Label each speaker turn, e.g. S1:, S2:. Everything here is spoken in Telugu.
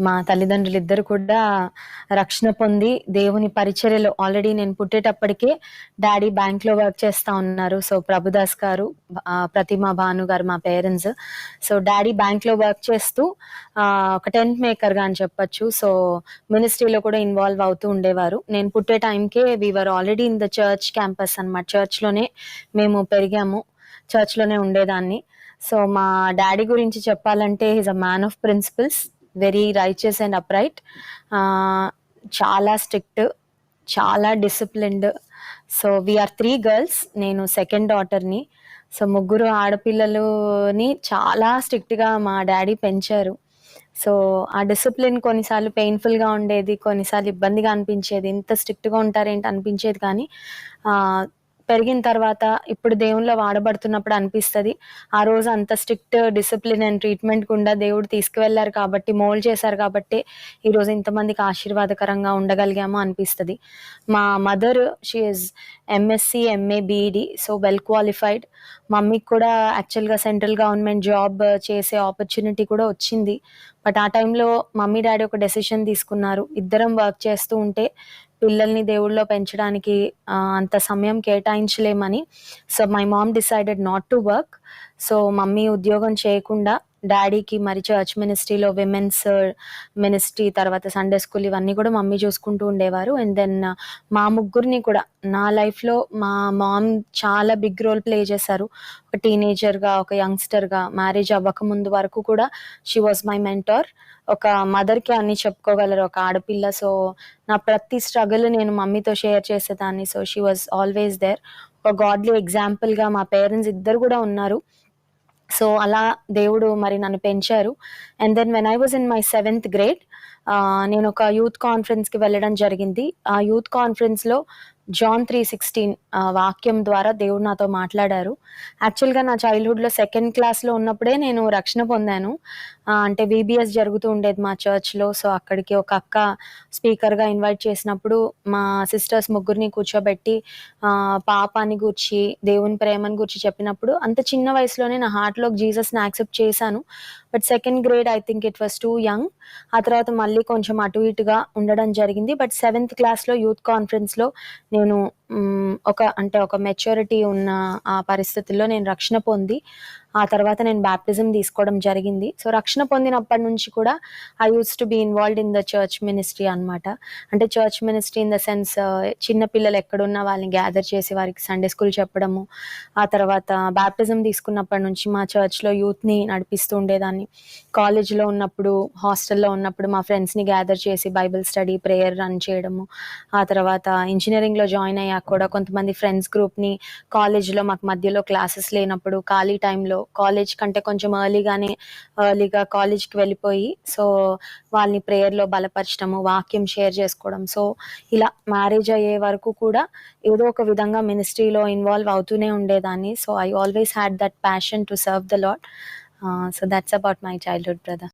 S1: మా తల్లిదండ్రులు ఇద్దరు కూడా రక్షణ పొంది దేవుని పరిచర్యలో ఆల్రెడీ నేను పుట్టేటప్పటికే డాడీ బ్యాంక్లో వర్క్ చేస్తా ఉన్నారు. సో ప్రభుదాస్ గారు ప్రతిమా ప్రతిమ భాను గారు మా పేరెంట్స్. సో డాడీ బ్యాంక్లో వర్క్ చేస్తూ ఒక టెంట్ మేకర్గా అని చెప్పొచ్చు. సో మినిస్ట్రీలో కూడా ఇన్వాల్వ్ అవుతూ ఉండేవారు. నేను పుట్టే టైంకే we are already in the church campus అనమాట చర్చ్లోనే మేము పెరిగాము. చర్చ్లోనే ఉండేదాన్ని. సో మా డాడీ గురించి చెప్పాలంటే is a man of principles very righteous and upright చాలా స్ట్రిక్ట్ చాలా disciplined so we are three girls నేను సెకండ్ డాటర్ని సో ముగ్గురు ఆడపిల్లలని చాలా స్ట్రిక్ట్గా మా డాడీ పెంచారు. సో ఆ డిసిప్లిన్ కొన్నిసార్లు పెయిన్ఫుల్గా ఉండేది కొన్నిసార్లు ఇబ్బందిగా అనిపించేది. ఇంత స్ట్రిక్ట్గా ఉంటారేంటి అనిపించేది కానీ పెరిగిన తర్వాత ఇప్పుడు దేవునిలో వాడబడుతున్నప్పుడు అనిపిస్తుంది. ఆ రోజు అంత స్ట్రిక్ట్ డిసిప్లిన్ అండ్ ట్రీట్మెంట్ గుండా దేవుడు తీసుకువెళ్ళారు కాబట్టి మోల్డ్ చేశారు కాబట్టి ఈ రోజు ఇంతమందికి ఆశీర్వాదకరంగా ఉండగలిగాము అనిపిస్తుంది. మా mother she is MSc MA BEd so well qualified మమ్మీకి కూడా యాక్చువల్గా సెంట్రల్ గవర్నమెంట్ జాబ్ చేసే ఆపర్చునిటీ కూడా వచ్చింది. బట్ ఆ టైంలో మమ్మీ డాడీ ఒక డెసిషన్ తీసుకున్నారు. ఇద్దరం వర్క్ చేస్తూ ఉంటే పిల్లల్ని దేవుళ్ళలో పెంచడానికి ఆ, అంత సమయం కేటాయించలేమని. So my mom decided not to work so mummy ఉద్యోగం చేయకుండా డాడీకి మరి చర్చ్ మినిస్ట్రీలో విమెన్స్ మినిస్ట్రీ తర్వాత సండే స్కూల్ ఇవన్నీ కూడా మమ్మీ చూసుకుంటూ ఉండేవారు. అండ్ దెన్ uh, మా ముగ్గురిని కూడా నా లైఫ్లో మా మామ్ చాలా బిగ్ రోల్ ప్లే చేశారు. ఒక టీనేజర్గా ఒక యంగ్స్టర్గా మ్యారేజ్ అవ్వక ముందు వరకు కూడా షీ వాజ్ మై మెంటర్ ఒక మదర్కి అన్ని చెప్పుకోగలరు ఒక ఆడపిల్ల. సో నా ప్రతి స్ట్రగుల్ నేను మమ్మీతో షేర్ చేసేదాన్ని. So she was always there ఒక గాడ్లీ ఎగ్జాంపుల్గా మా పేరెంట్స్ ఇద్దరు కూడా ఉన్నారు. సో అలా దేవుడు మరి నన్ను పెంచారు. And then when I was in my seventh grade నేను ఒక యూత్ కాన్ఫరెన్స్కి వెళ్ళడం జరిగింది. ఆ యూత్ కాన్ఫరెన్స్లో జాన్ త్రీ సిక్స్టీన్ వాక్యం ద్వారా దేవుడు నాతో మాట్లాడారు. యాక్చువల్గా నా చైల్డ్హుడ్లో సెకండ్ క్లాస్లో ఉన్నప్పుడే నేను రక్షణ పొందాను. అంటే విబిఎస్ జరుగుతూ ఉండేది మా చర్చ్లో. సో అక్కడికి ఒక అక్క స్పీకర్గా ఇన్వైట్ చేసినప్పుడు మా సిస్టర్స్ ముగ్గురిని కూర్చోబెట్టి పాపాన్ని గూర్చి దేవుని ప్రేమని గురించి చెప్పినప్పుడు అంత చిన్న వయసులోనే నా హార్ట్లోకి జీసస్ని యాక్సెప్ట్ చేశాను. But second grade I think it was too young. ఆ తర్వాత మళ్ళీ కొంచెం అటు ఇటుగా ఉండడం జరిగింది. బట్ సెవెంత్ క్లాస్లో యూత్ కాన్ఫరెన్స్లో నేను మ్, ఒక అంటే ఒక మెచ్యూరిటీ ఉన్న ఆ పరిస్థితుల్లో నేను రక్షణ పొంది ఆ తర్వాత నేను బ్యాప్టిజం తీసుకోవడం జరిగింది. సో రక్షణ పొందినప్పటి నుంచి కూడా I use to be involved in the church ministry అన్నమాట. అంటే church ministry in the sense చిన్న పిల్లలు ఎక్కడున్నా వాళ్ళని గ్యాదర్ చేసి వారికి సండే స్కూల్ చెప్పడము ఆ తర్వాత బ్యాప్టిజం తీసుకున్నప్పటి నుంచి మా చర్చ్లో యూత్ని నడిపిస్తూ ఉండేదాన్ని. కాలేజ్లో ఉన్నప్పుడు హాస్టల్లో ఉన్నప్పుడు మా ఫ్రెండ్స్ని గ్యాదర్ చేసి బైబిల్ స్టడీ ప్రేయర్ రన్ చేయడము ఆ తర్వాత ఇంజనీరింగ్లో జాయిన్ అయ్యాక కూడా కొంతమంది ఫ్రెండ్స్ గ్రూప్ని కాలేజ్లో మాకు మధ్యలో క్లాసెస్ లేనప్పుడు ఖాళీ టైంలో కాలేజ్ కంటే కొంచెం ఎర్లీగానే ఎర్లీగా కాలేజ్కి వెళ్ళిపోయి సో వాళ్ళని ప్రేయర్లో బలపరచడము వాక్యం షేర్ చేసుకోవడం. సో ఇలా మ్యారేజ్ అయ్యే వరకు కూడా ఏదో ఒక విధంగా మినిస్ట్రీలో ఇన్వాల్వ్ అవుతూనే ఉండేదాన్ని. So I always had that passion to serve the Lord so that's about my childhood brother